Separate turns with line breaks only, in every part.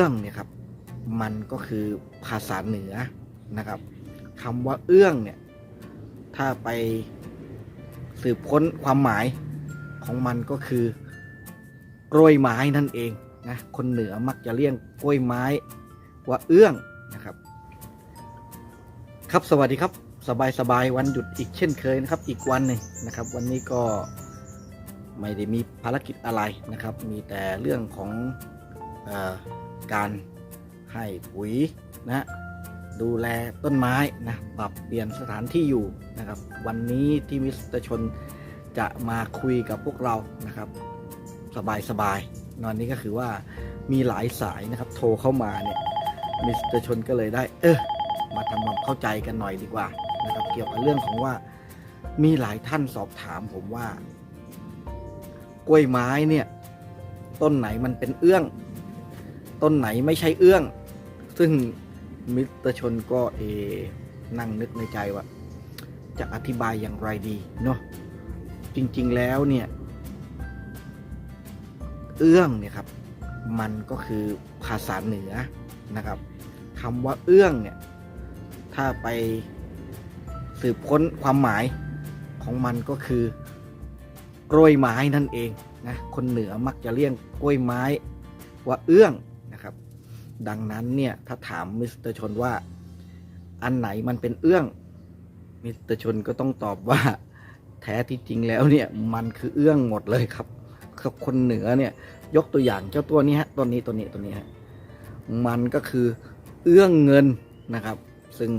อื้องเนี่ยครับ มันก็คือภาษาเหนือนะครับคำว่าเอื้องเนี่ย ถ้าไปสืบค้นความหมายของมันก็คือกล้วยไม้นั่นเองนะคนเหนือมักจะเรียกกล้วยไม้ว่าเอื้องนะครับ ครับสวัสดีครับ สบายสบายวันหยุดอีกเช่นเคยนะครับ อีกวันหนึ่งนะครับ วันนี้ก็ไม่ได้มีภารกิจอะไรนะครับ มีแต่เรื่องของอ การให้ปุ๋ยนะดูแลต้นไม้นะปรับเปลี่ยนสถานที่อยู่นะครับ วันนี้ที่มิสเตอร์ชนจะมาคุยกับพวกเรานะครับ สบายสบายๆนอนนี้ก็คือว่ามีหลายสายนะครับ โทรเข้ามาเนี่ยมิสเตอร์ชนก็เลยได้ เออมาทำความเข้าใจกันหน่อยดีกว่านะครับ เกี่ยวกับเรื่องของว่ามีหลายท่านสอบถามผมว่า กล้วยไม้เนี่ย ต้นไหนมันเป็นเอื้อง ต้นไหนไม่ใช่เอื้อง ซึ่งมิตรชนก็เอนั่งนึกในใจว่า จะอธิบายอย่างไรดีเนาะจริงๆแล้วเนี่ย เอื้องเนี่ยครับ มันก็คือภาษาเหนือนะครับคำว่าเอื้องเนี่ย ถ้าไปสืบค้นความหมายของมันก็คือกล้วยไม้นั่นเองนะคนเหนือมักจะเรียกกล้วยไม้ว่าเอื้อง ดังนั้นเนี่ยถ้าถามมิสเตอร์ชนว่า อันไหนมันเป็นเอื้องมิสเตอร์ชนก็ต้องตอบว่าแท้ที่จริงแล้วเนี่ยมันคือเอื้องหมดเลยครับครับคนเหนือเนี่ย ยกตัวอย่างเจ้าตัวนี้ฮะตัวนี้ตัวนี้ตัวนี้ฮะมันก็คือเอื้องเงินนะครับ ซึ่ง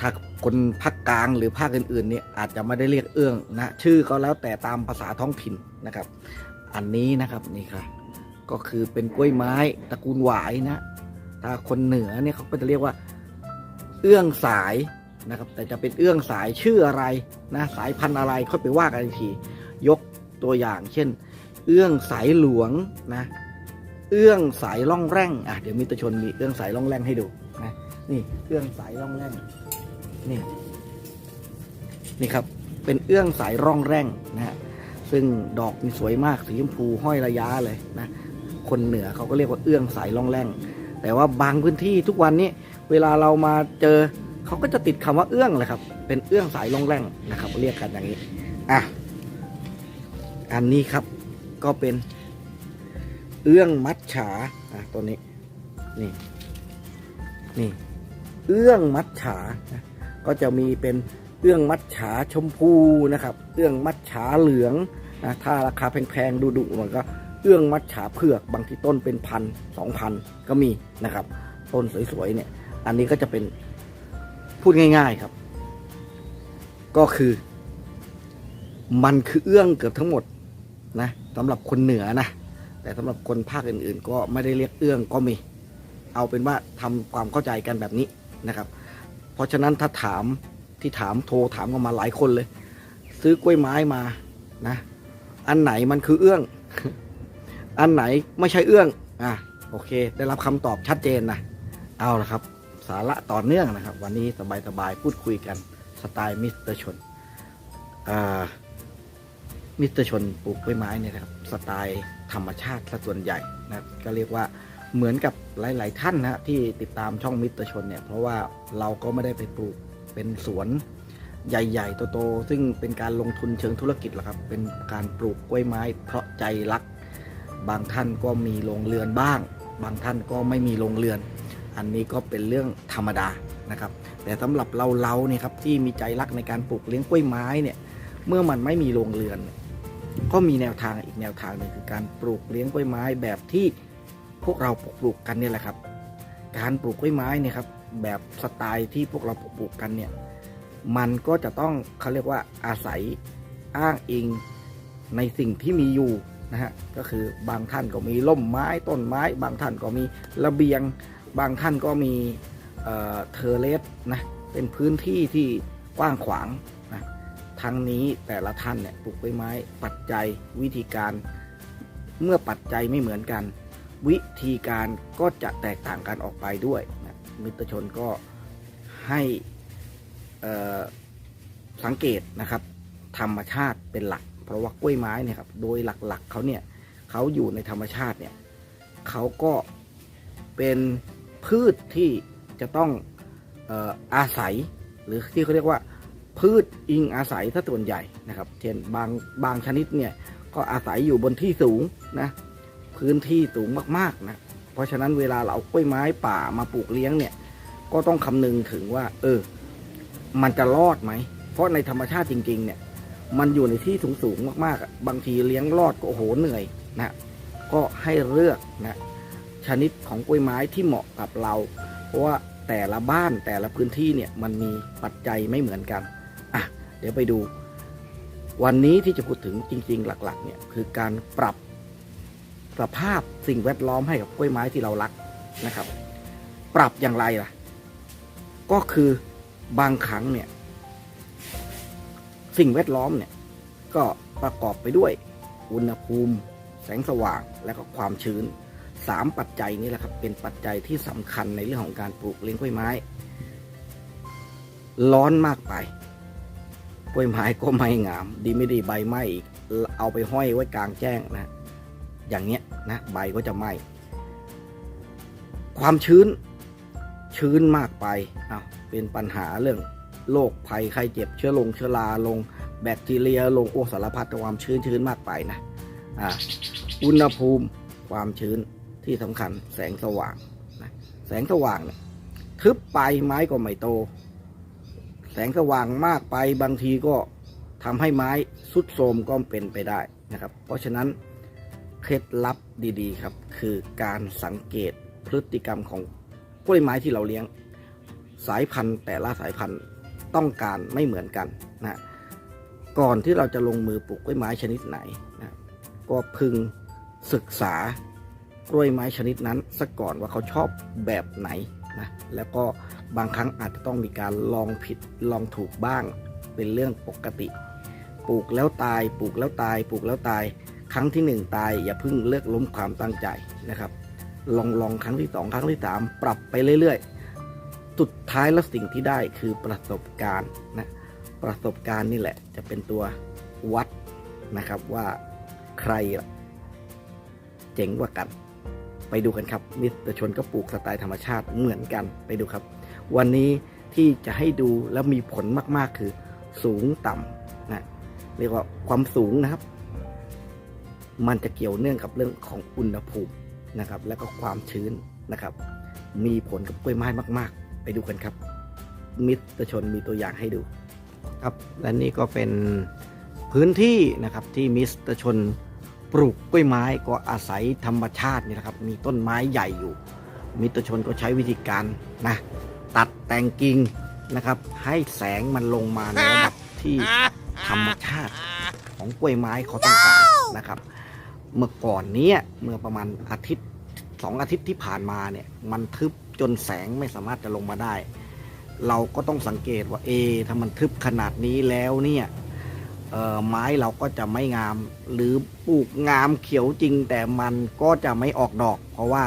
ถ้าคนภาคกลางหรือภาคอื่นๆเนี่ยอาจจะไม่ได้เรียกเอื้องนะชื่อก็แล้วแต่ตามภาษาท้องถิ่นนะครับ อันนี้นะครับนี่ครับ ก็คือเป็นกล้วยไม้ตระกูลหวายนะถ้าคนเหนือเนี่ยเขาก็จะเรียกว่า เอื้องสายนะครับ แต่จะเป็นเอื้องสายชื่ออะไรนะสายพันธุ์อะไรค่อยไปว่ากันอีกทียกตัวอย่างเช่น เอื้องสายหลวงนะเอื้องสายล่องแร่งอะเดี๋ยวมิตรชนมีเอื้องสายล่องแร่งให้ดูนะนี่เอื้องสายล่องแร่งนี่นี่ครับเป็นเอื้องสายร่องแร่งนะฮะซึ่งดอกนี่สวยมากสีชมพูห้อยระยะเลยนะ คนเหนือเขาก็เรียกว่าเอื้องสายร่องแร่ง แต่ว่าบางพื้นที่ทุกวันนี้เวลาเรามาเจอเขาก็จะติดคำว่าเอื้องเลยครับ เป็นเอื้องสายร่องแร่งนะครับเรียกกันอย่างนี้อะอันนี้ครับก็เป็นเอื้องมัดฉาอะตัวนี้นี่นี่เอื้องมัดฉาก็จะมีเป็นเอื้องมัดฉาชมพูนะครับ เอื้องมัดฉาเหลืองนะถ้าราคาแพงๆดุๆมันก็ เอื้องมัดฉาเผือกบางที่ต้นเป็นพันสองพันก็มีนะครับ ต้นสวยๆเนี่ย อันนี้ก็จะเป็นพูดง่าย ๆครับ ก็คือ มันคือเอื้องเกือบทั้งหมดนะสำหรับคนเหนือนะแต่สำหรับคนภาคอื่นๆ ก็ไม่ได้เรียกเอื้องก็มี เอาเป็นว่าทำความเข้าใจกันแบบนี้นะครับ เพราะฉะนั้นถ้าถามที่ถามโทรถามกันมาหลายคนเลย ซื้อกล้วยไม้มานะ อันไหนมันคือเอื้อง อันไหนไม่ใช่เอื้องอะโอเค ได้รับคำตอบชัดเจนนะเอาละครับ สาระต่อเนื่องนะครับ วันนี้สบายๆพูดคุยกันสไตล์มิสเตอร์ชนอ่ามิสเตอร์ชนปลูกกล้วยไม้เนี่ยนะครับสไตล์ธรรมชาติซะส่วนใหญ่นะก็เรียกว่าเหมือนกับหลาย ๆ ท่านนะที่ติดตามช่องมิตรชนเนี่ย เพราะว่าเราก็ไม่ได้ไปปลูกเป็นสวนใหญ่ ๆ โต ๆ ซึ่งเป็นการลงทุนเชิงธุรกิจหรอกครับ เป็นการปลูกกล้วยไม้เพราะใจรัก บางท่านก็มีโรงเรือนบ้าง บางท่านก็ไม่มีโรงเรือน อันนี้ก็เป็นเรื่องธรรมดานะครับ แต่สำหรับเราเราเนี่ยครับที่มีใจรักในการปลูกเลี้ยงกล้วยไม้เนี่ยเมื่อมันไม่มีโรงเรือน ก็มีแนวทางอีกแนวทางหนึ่งคือการปลูกเลี้ยงกล้วยไม้แบบที่พวกเราปลูกกันเนี่ยแหละครับ การปลูกกล้วยไม้เนี่ยครับแบบสไตล์ที่พวกเราปลูกกันเนี่ยมันก็จะต้องเขาเรียกว่าอาศัยอ้างอิงในสิ่งที่มีอยู่ นะฮะก็คือบางท่านก็มีร่มไม้ต้นไม้ บางท่านก็มีระเบียง บางท่านก็มีเอ่อเทเลสนะเป็นพื้นที่ที่กว้างขวางนะทั้งนี้แต่ละท่านเนี่ยปลูกกล้วยไม้ปัจจัยวิธีการ เมื่อปัจจัยไม่เหมือนกัน วิธีการก็จะแตกต่างกันออกไปด้วยนะมิตรชนก็ให้สังเกตนะครับ ธรรมชาติเป็นหลัก เพราะว่ากล้วยไม้เนี่ยครับโดยหลักๆเขาเนี่ยเขาอยู่ในธรรมชาติเนี่ยเขาก็เป็นพืชที่จะต้องอออาศัย หรือที่เขาเรียกว่าพืชอิงอาศัยถ้าส่วนใหญ่นะครับ เช่นบางบางชนิดเนี่ยก็อาศัยอยู่บนที่สูงนะพื้นที่สูงมากๆนะเพราะฉะนั้นเวลาเราเอากล้วยไม้ป่ามาปลูกเลี้ยงเนี่ยก็ต้องคำนึงถึงว่า เออ มันจะรอดไหม เพราะในธรรมชาติจริง ๆ เนี่ย มันอยู่ในที่สูงๆมากๆ บางทีเลี้ยงรอดก็โอ้โหเหนื่อยนะก็ให้เลือกนะชนิดของกล้วยไม้ที่เหมาะกับเรา เพราะว่าแต่ละบ้านแต่ละพื้นที่เนี่ยมันมีปัจจัยไม่เหมือนกันอะเดี๋ยวไปดู วันนี้ที่จะพูดถึงจริง ๆ หลัก ๆ เนี่ยคือการปรับสภาพสิ่งแวดล้อมให้กับกล้วยไม้ที่เรารักนะครับ ปรับอย่างไรล่ะ ก็คือบางครั้งเนี่ย สิ่งแวดล้อมเนี่ยก็ประกอบไปด้วย อุณหภูมิ แสงสว่างและก็ความชื้นสามปัจจัยนี้แหละครับเป็นปัจจัยที่สำคัญในเรื่องของการปลูกเลี้ยงกล้วยไม้ ร้อนมากไปกล้วยไม้ก็ไม่งาม ดีไม่ดีใบไหม้อีกเอาไปห้อยไว้กลางแจ้งนะ อย่างเนี้ยนะใบก็จะไหม้ความชื้นชื้นมากไปอ้าวเป็นปัญหาเรื่อง โรคภัยไข้เจ็บเชื้อลงเชื้อราลงแบคทีเรียลงโอสารพัดความชื้นชื้นมากไปนะอ่าอุณหภูมิความชื้นที่สำคัญแสงสว่างนะแสงสว่างเนี่ยทึบไปไม้ก็ไม่โต แสงสว่างมากไปบางทีก็ทำให้ไม้สุดโทมก็เป็นไปได้นะครับ เพราะฉะนั้นเคล็ดลับดีๆครับ คือการสังเกตพฤติกรรมของกล้วยไม้ที่เราเลี้ยง สายพันธุ์แต่ละสายพันธุ์ ต้องการไม่เหมือนกันนะก่อนที่เราจะลงมือปลูกกล้วยไม้ชนิดไหนนะก็พึงศึกษากล้วยไม้ชนิดนั้นซะก่อนว่าเขาชอบแบบไหนนะแล้วก็บางครั้งอาจจะต้องมีการลองผิดลองถูกบ้างเป็นเรื่องปกติ ปลูกแล้วตายปลูกแล้วตายปลูกแล้วตาย ครั้งที่หนึ่งตาย อย่าเพิ่งเลิกล้มความตั้งใจนะครับ ลองลองครั้งที่สองครั้งที่สามปรับไปเรื่อยๆ สุดท้ายแล้วสิ่งที่ได้คือประสบการณ์นะ ประสบการณ์นี่แหละ จะเป็นตัววัดนะครับว่าใครเจ๋งกว่ากัน ไปดูกันครับ มิสเตอร์ชนก็ปลูกสไตล์ธรรมชาติเหมือนกันไปดูครับ วันนี้ที่จะให้ดูแล้วมีผลมากๆคือสูงต่ำนะเรียกว่าความสูงนะครับ มันจะเกี่ยวเนื่องกับเรื่องของอุณหภูมินะครับ และก็ความชื้นนะครับ มีผลกับกล้วยไม้มาก ๆ ไปดูกันครับ มิตรชนมีตัวอย่างให้ดูครับและนี่ก็เป็นพื้นที่นะครับที่มิสเตอร์ชนปลูกกล้วยไม้ก็อาศัยธรรมชาตินี่แหละครับ มีต้นไม้ใหญ่อยู่ มิตรชนก็ใช้วิธีการนะตัดแต่งกิ่งนะครับ ให้แสงมันลงมาในระดับที่ธรรมชาติของกล้วยไม้เขาต้องการนะครับ เมื่อก่อนเนี้ยเมื่อประมาณอาทิตย์สองอาทิตย์ที่ผ่านมาเนี่ยมันทึบ จนแสงไม่สามารถจะลงมาได้ เราก็ต้องสังเกตว่าเอถ้ามันทึบขนาดนี้แล้วเนี่ยไม้เราก็จะไม่งาม หรือปลูกงามเขียวจริง แต่มันก็จะไม่ออกดอก เพราะว่า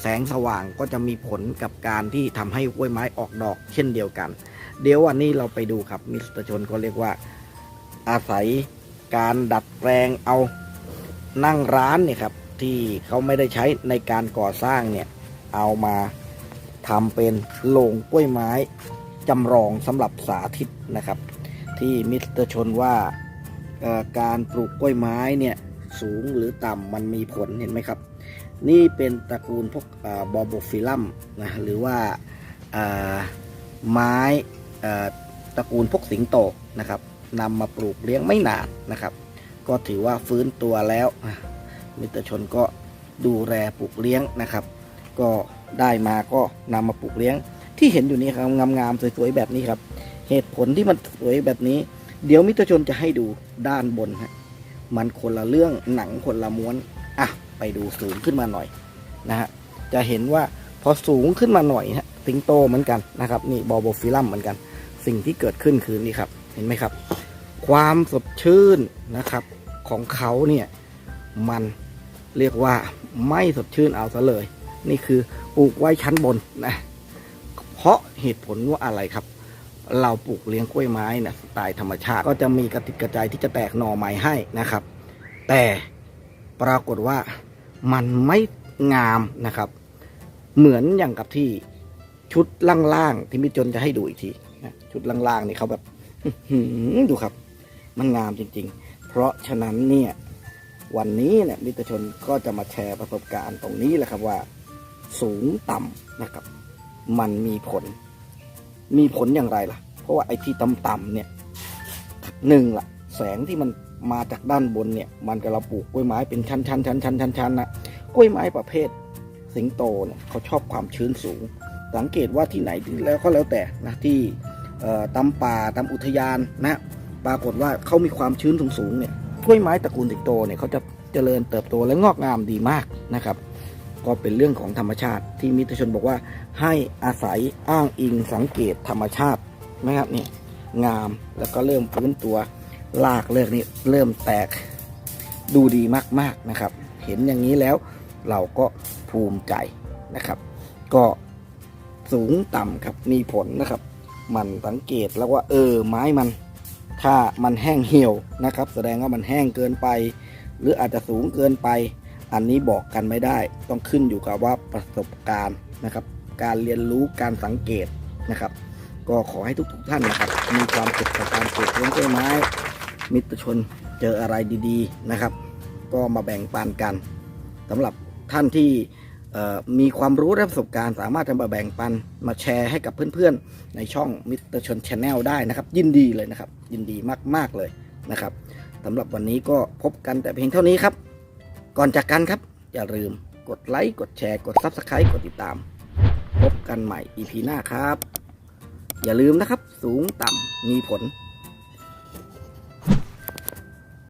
แสงสว่างก็จะมีผลกับการที่ทำให้กล้วยไม้ออกดอก เช่นเดียวกัน เดี๋ยววันนี้เราไปดูครับมิสเตอร์ชนก็เรียกว่า อาศัยการดัดแปลงเอานั่งร้านเนี่ยครับที่เขาไม่ได้ใช้ในการก่อสร้างเนี่ยเอามา ทำเป็นโรงกล้วยไม้จำลองสำหรับสาธิตนะครับ ที่มิสเตอร์ชนว่าการปลูกกล้วยไม้เนี่ยสูงหรือต่ำมันมีผลเห็นไหมครับ นี่เป็นตระกูลพวกบอโบฟิลัมนะหรือว่าไม้ตระกูลพวกสิงโตนะครับนำมาปลูกเลี้ยงไม่นานนะครับ ก็ถือว่าฟื้นตัวแล้วมิสเตอร์ชนก็ดูแลปลูกเลี้ยงนะครับ ก็ ได้มาก็นำมาปลูกเลี้ยง ที่เห็นอยู่นี้ครับงามๆสวยๆแบบนี้ครับ เหตุผลที่มันสวยแบบนี้ เดี๋ยวมิตรชนจะให้ดูด้านบนฮะมันคนละเรื่องหนังคนละม้วนอะไปดูสูงขึ้นมาหน่อยนะฮะจะเห็นว่าพอสูงขึ้นมาหน่อยฮะสิงโตเหมือนกันนะครับนี่บอโบฟิลัมเหมือนกัน สิ่งที่เกิดขึ้นคือนี่ครับ เห็นไหมครับ ความสดชื่นนะครับ ของเขาเนี่ยมันเรียกว่าไม่สดชื่นเอาซะเลย นี่คือ ปลูกไว้ชั้นบนนะเพราะเหตุผลว่าอะไรครับ เราปลูกเลี้ยงกล้วยไม้นะสไตล์ธรรมชาติ ก็จะมีกระติกกระจายที่จะแตกหน่อใหม่ให้นะครับ แต่ปรากฏว่ามันไม่งามนะครับ เหมือนอย่างกับที่ชุดล่างๆที่มิตรชนจะให้ดูอีกทีนะชุดล่างๆนี่เขาแบบดูครับ มันงามจริง ๆ เพราะฉะนั้นเนี่ยวันนี้เนี่ยมิตรชนก็จะมาแชร์ประสบการณ์ตรงนี้แหละครับว่า สูงต่ำนะครับ มันมีผล มีผลอย่างไรล่ะ เพราะว่าไอ้ที่ต่ำๆเนี่ยหนึ่งละแสงที่มันมาจากด้านบนเนี่ย มันก็เราปลูกกล้วยไม้เป็นชั้นๆชั้นชั้นชั้นชั้นชั้นนะกล้วยไม้ประเภท สิงโตเนี่ยเขาชอบความชื้นสูง สังเกตว่าที่ไหนแล้วก็แล้วแต่นะที่เอ่ำป่าตำอุทยานนะปรากฏว่าเขามีความชื้นสูงๆเนี่ยกล้วยไม้ตระกูลสิงโตเนี่ยเขาจะเจริญเติบโตและงอกงามดีมากนะครับ ก็เป็นเรื่องของธรรมชาติที่มิตรชนบอกว่าให้อาศัยอ้างอิงสังเกตธรรมชาตินะครับนี่งามแล้วก็เริ่มฟื้นตัวลากเลิกนี่เริ่มแตกดูดีมากๆนะครับ เห็นอย่างนี้แล้วเราก็ภูมิใจนะครับ ก็สูงต่ำครับมีผลนะครับ มันสังเกตแล้วว่าเออไม้มัน ถ้ามันแห้งเหี่ยวนะครับ แสดงว่ามันแห้งเกินไป หรืออาจจะสูงเกินไป อันนี้บอกกันไม่ได้ ต้องขึ้นอยู่กับว่าประสบการณ์นะครับ การเรียนรู้การสังเกตนะครับ ก็ขอให้ทุกๆท่านนะครับ มีความสุขกับการปลูกต้นกล้วยไม้ มิตรชนเจออะไรดีๆนะครับ ก็มาแบ่งปันกันสำหรับท่านที่มีความรู้และประสบการณ์ สามารถจะมาแบ่งปันมาแชร์ให้กับเพื่อนๆ ในช่องมิตรชนชาแนลได้นะครับ ยินดีเลยนะครับ ยินดีมากๆเลยนะครับสำหรับวันนี้ก็พบกันแต่เพียงเท่านี้ครับ ก่อนจากกันครับ อย่าลืมกดไลค์ กดแชร์ กด Subscribe กดติดตาม พบกันใหม่ EP หน้าครับ อย่าลืมนะครับ สูงต่ำมีผล